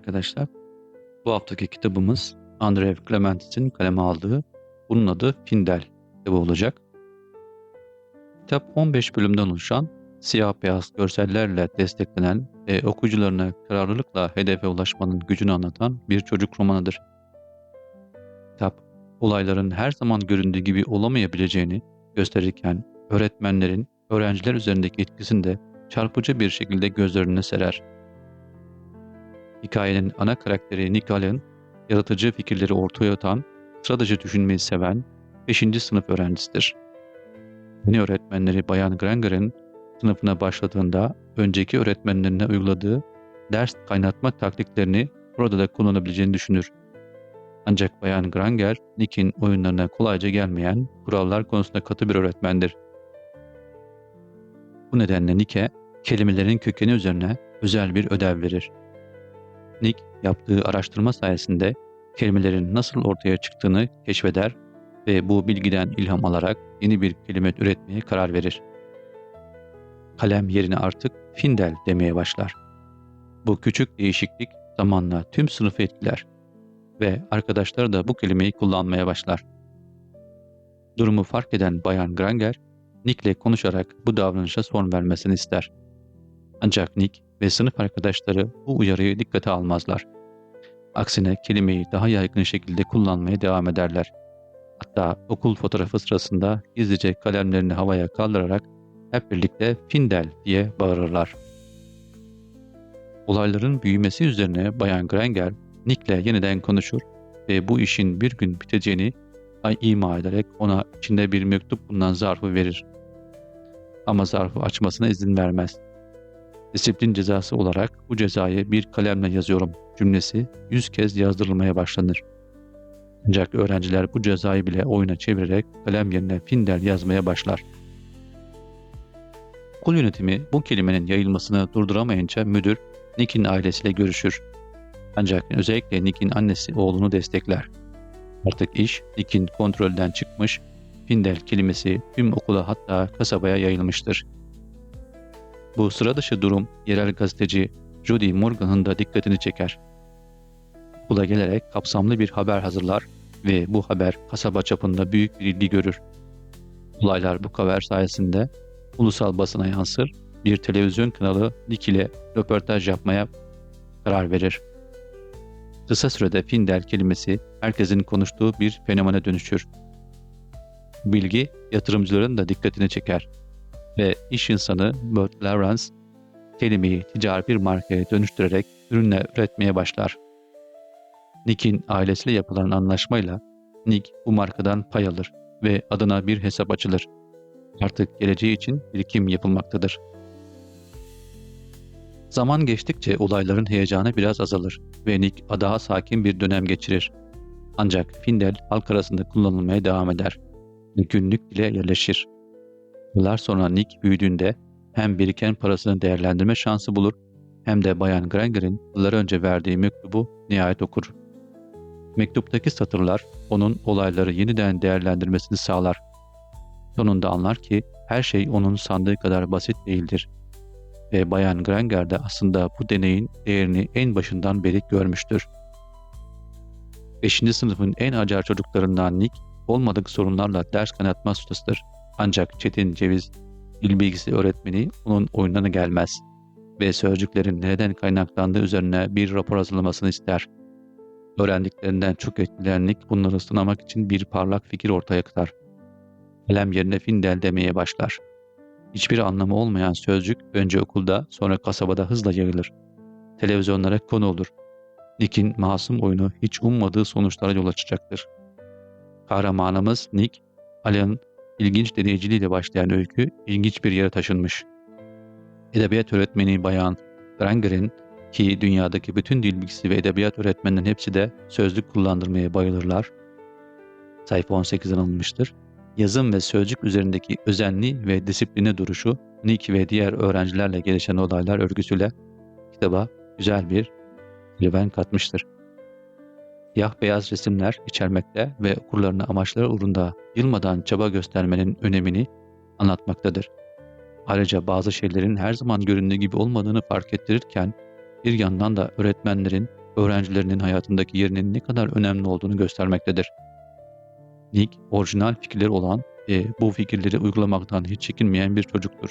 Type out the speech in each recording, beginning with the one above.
arkadaşlar. Bu haftaki kitabımız Andreev Clementis'in kaleme aldığı, bunun adı Findel kitabı olacak. Kitap 15 bölümden oluşan, siyah beyaz görsellerle desteklenen ve okuyucularına kararlılıkla hedefe ulaşmanın gücünü anlatan bir çocuk romanıdır. Kitap, olayların her zaman göründüğü gibi olamayabileceğini gösterirken öğretmenlerin öğrenciler üzerindeki etkisini de çarpıcı bir şekilde göz serer. Hikayenin ana karakteri Nick Allen, yaratıcı fikirleri ortaya atan, sıra düşünmeyi seven 5. sınıf öğrencisidir. Yeni öğretmenleri Bayan Granger'ın sınıfına başladığında önceki öğretmenlerine uyguladığı ders kaynatma taktiklerini burada da kullanabileceğini düşünür. Ancak Bayan Granger, Nick'in oyunlarına kolayca gelmeyen kurallar konusunda katı bir öğretmendir. Bu nedenle Nick'e kelimelerin kökeni üzerine özel bir ödev verir. Nick yaptığı araştırma sayesinde kelimelerin nasıl ortaya çıktığını keşfeder ve bu bilgiden ilham alarak yeni bir kelime üretmeye karar verir. Kalem yerine artık Findel demeye başlar. Bu küçük değişiklik zamanla tüm sınıfı etkiler ve arkadaşları da bu kelimeyi kullanmaya başlar. Durumu fark eden Bayan Granger, Nick'le konuşarak bu davranışa son vermesini ister. Ancak Nick ve sınıf arkadaşları bu uyarıyı dikkate almazlar. Aksine kelimeyi daha yaygın şekilde kullanmaya devam ederler. Hatta okul fotoğrafı sırasında gizlice kalemlerini havaya kaldırarak hep birlikte Findel diye bağırırlar. Olayların büyümesi üzerine Bayan Granger, Nick'le yeniden konuşur ve bu işin bir gün biteceğini ima ederek ona içinde bir mektup bulunan zarfı verir. Ama zarfı açmasına izin vermez. Disiplin cezası olarak bu cezayı bir kalemle yazıyorum cümlesi yüz kez yazdırılmaya başlanır. Ancak öğrenciler bu cezayı bile oyuna çevirerek kalem yerine Findel yazmaya başlar. Okul yönetimi bu kelimenin yayılmasını durduramayınca müdür Nick'in ailesiyle görüşür. Ancak özellikle Nick'in annesi oğlunu destekler. Artık iş Nick'in kontrolden çıkmış, Findel kelimesi tüm okula hatta kasabaya yayılmıştır. Bu sıra dışı durum yerel gazeteci Judy Morgan'ın da dikkatini çeker. Okula gelerek kapsamlı bir haber hazırlar ve bu haber kasaba çapında büyük bir ilgi görür. Olaylar bu haber sayesinde ulusal basına yansır, bir televizyon kanalı Nick ile röportaj yapmaya karar verir. Kısa sürede Findel kelimesi herkesin konuştuğu bir fenomene dönüşür. Bilgi yatırımcıların da dikkatini çeker ve iş insanı Bert Lawrence kelimeyi ticari bir markaya dönüştürerek ürünle üretmeye başlar. Nick'in ailesiyle yapılan anlaşmayla Nick bu markadan pay alır ve adına bir hesap açılır. Artık geleceği için birikim yapılmaktadır. Zaman geçtikçe olayların heyecanı biraz azalır ve Nick daha sakin bir dönem geçirir. Ancak Findel halk arasında kullanılmaya devam eder. Günlük dile yerleşir. Yıllar sonra Nick büyüdüğünde hem biriken parasını değerlendirme şansı bulur hem de Bayan Granger'in yıllar önce verdiği mektubu nihayet okur. Mektuptaki satırlar onun olayları yeniden değerlendirmesini sağlar. Sonunda anlar ki her şey onun sandığı kadar basit değildir. Ve Bayan Granger de aslında bu deneyin değerini en başından beri görmüştür. 5. sınıfın en acar çocuklarından Nick, olmadık sorunlarla ders kanatma ustasıdır. Ancak Çetin Ceviz, dil bilgisi öğretmeni onun oyununa gelmez ve sözcüklerin nereden kaynaklandığı üzerine bir rapor hazırlamasını ister. Öğrendiklerinden çok etkilenlik bunları sınamak için bir parlak fikir ortaya atar. Kalem yerine findel demeye başlar. Hiçbir anlamı olmayan sözcük önce okulda sonra kasabada hızla yayılır. Televizyonlara konu olur. Nick'in masum oyunu hiç ummadığı sonuçlara yol açacaktır. Kahramanımız Nick, Alan'ın ilginç deneyiciliğiyle başlayan öykü ilginç bir yere taşınmış. Edebiyat öğretmeni Bayan Granger'in ki dünyadaki bütün dil bilgisi ve edebiyat öğretmenlerin hepsi de sözlük kullandırmaya bayılırlar. Sayfa 18'den alınmıştır. Yazım ve sözcük üzerindeki özenli ve disipline duruşu Nick ve diğer öğrencilerle gelişen olaylar örgüsüyle kitaba güzel bir serüven katmıştır. Siyah beyaz resimler içermekte ve okurlarına amaçları uğrunda yılmadan çaba göstermenin önemini anlatmaktadır. Ayrıca bazı şeylerin her zaman göründüğü gibi olmadığını fark ettirirken bir yandan da öğretmenlerin öğrencilerinin hayatındaki yerinin ne kadar önemli olduğunu göstermektedir. Nick, orijinal fikirleri olan ve bu fikirleri uygulamaktan hiç çekinmeyen bir çocuktur.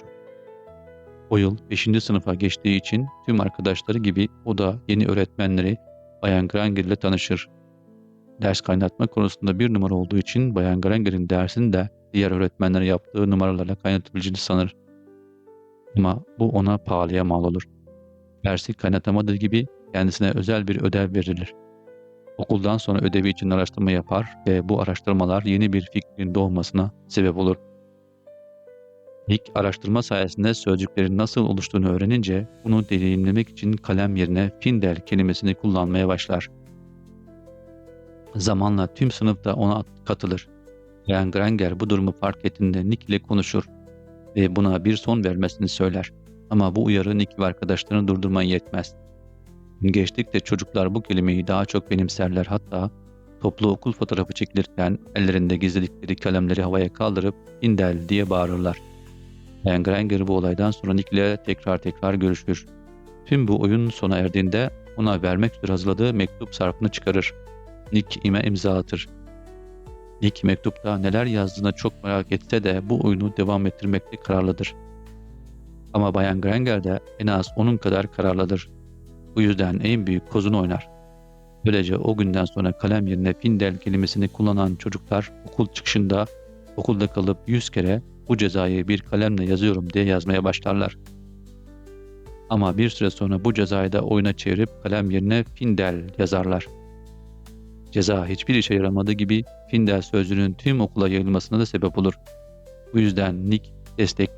O yıl 5. sınıfa geçtiği için tüm arkadaşları gibi o da yeni öğretmenleri Bayan Granger ile tanışır. Ders kaynatma konusunda bir numara olduğu için Bayan Granger'in dersini de diğer öğretmenlere yaptığı numaralarla kaynatabileceğini sanır. Ama bu ona pahalıya mal olur. Dersi kaynatamadığı gibi kendisine özel bir ödev verilir. Okuldan sonra ödevi için araştırma yapar ve bu araştırmalar yeni bir fikrin doğmasına sebep olur. İlk araştırma sayesinde sözcüklerin nasıl oluştuğunu öğrenince bunu deneyimlemek için kalem yerine Findel kelimesini kullanmaya başlar. Zamanla tüm sınıf da ona katılır. Bayan Granger bu durumu fark ettiğinde Nick ile konuşur ve buna bir son vermesini söyler. Ama bu uyarı Nick ve arkadaşlarını durdurmaya yetmez. Geçtikçe çocuklar bu kelimeyi daha çok benimserler hatta toplu okul fotoğrafı çekilirken ellerinde gizledikleri kalemleri havaya kaldırıp indel diye bağırırlar. Bayan Granger bu olaydan sonra Nick ile tekrar tekrar görüşür. Tüm bu oyun sona erdiğinde ona vermek üzere hazırladığı mektup sarfını çıkarır. Nick ime imza atır. Nick mektupta neler yazdığını çok merak etse de bu oyunu devam ettirmekte kararlıdır. Ama Bayan Granger de en az onun kadar kararlıdır. Bu yüzden en büyük kozunu oynar. Böylece o günden sonra kalem yerine Findel kelimesini kullanan çocuklar okul çıkışında okulda kalıp yüz kere bu cezayı bir kalemle yazıyorum diye yazmaya başlarlar. Ama bir süre sonra bu cezayı da oyuna çevirip kalem yerine Findel yazarlar. Ceza hiçbir işe yaramadığı gibi Findel sözcüğünün tüm okula yayılmasına da sebep olur. Bu yüzden Nick destek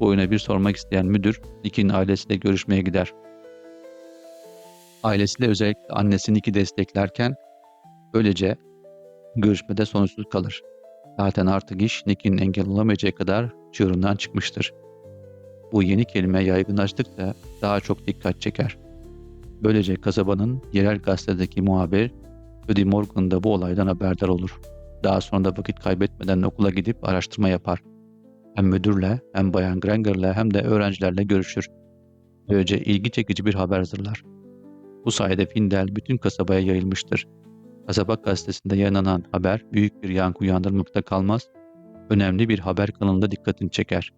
bu oyuna bir sormak isteyen müdür Nick'in ailesiyle görüşmeye gider. Ailesiyle özellikle annesi Nick'i desteklerken böylece görüşmede sonuçsuz kalır. Zaten artık iş Nick'in engel olamayacağı kadar çığırından çıkmıştır. Bu yeni kelime yaygınlaştıkça daha çok dikkat çeker. Böylece kasabanın yerel gazetedeki muhabir Ödi Morgan da bu olaydan haberdar olur. Daha sonra da vakit kaybetmeden okula gidip araştırma yapar. Hem müdürle hem Bayan Granger'le hem de öğrencilerle görüşür. Böylece ilgi çekici bir haber hazırlar. Bu sayede Findel bütün kasabaya yayılmıştır. Kasaba gazetesinde yayınlanan haber büyük bir yankı uyandırmakta kalmaz, önemli bir haber kanalında dikkatini çeker.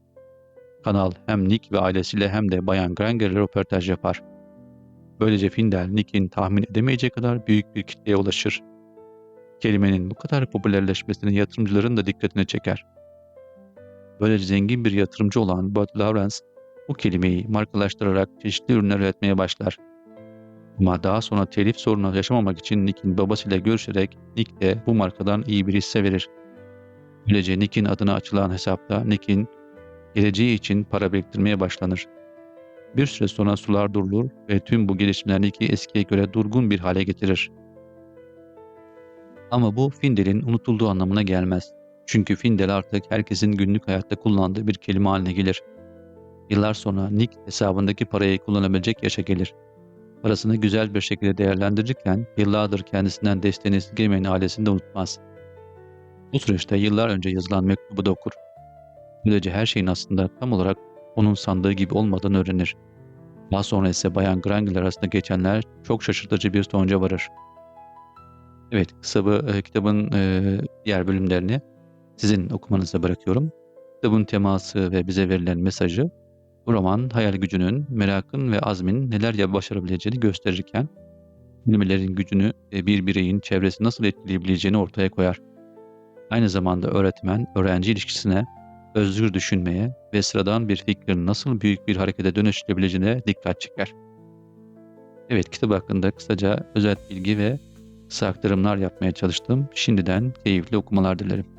Kanal hem Nick ve ailesiyle hem de Bayan Granger ile röportaj yapar. Böylece Findel, Nick'in tahmin edemeyeceği kadar büyük bir kitleye ulaşır. Kelimenin bu kadar popülerleşmesine yatırımcıların da dikkatini çeker. Böylece zengin bir yatırımcı olan Bud Lawrence bu kelimeyi markalaştırarak çeşitli ürünler üretmeye başlar. Ama daha sonra telif sorunu yaşamamak için Nick'in babasıyla görüşerek Nick de bu markadan iyi bir hisse verir. Böylece Nick'in adına açılan hesapta Nick'in geleceği için para biriktirmeye başlanır. Bir süre sonra sular durulur ve tüm bu gelişmeler Nick'i eskiye göre durgun bir hale getirir. Ama bu Findel'in unutulduğu anlamına gelmez. Çünkü Findel artık herkesin günlük hayatta kullandığı bir kelime haline gelir. Yıllar sonra Nick hesabındaki parayı kullanabilecek yaşa gelir. Parasını güzel bir şekilde değerlendirirken yıllardır kendisinden desteğini esirgemeyen ailesini de unutmaz. Bu süreçte yıllar önce yazılan mektubu da okur. Böylece her şeyin aslında tam olarak onun sandığı gibi olmadığını öğrenir. Daha sonra ise Bayan Granger arasında geçenler çok şaşırtıcı bir sonuca varır. Evet, kısa e, kitabın e, diğer bölümlerini sizin okumanıza bırakıyorum. Kitabın teması ve bize verilen mesajı bu roman hayal gücünün, merakın ve azmin neler başarabileceğini gösterirken kelimelerin gücünü bir bireyin çevresi nasıl etkileyebileceğini ortaya koyar. Aynı zamanda öğretmen-öğrenci ilişkisine özgür düşünmeye ve sıradan bir fikrin nasıl büyük bir harekete dönüştürebileceğine dikkat çeker. Evet, kitap hakkında kısaca özet bilgi ve kısa aktarımlar yapmaya çalıştım. Şimdiden keyifli okumalar dilerim.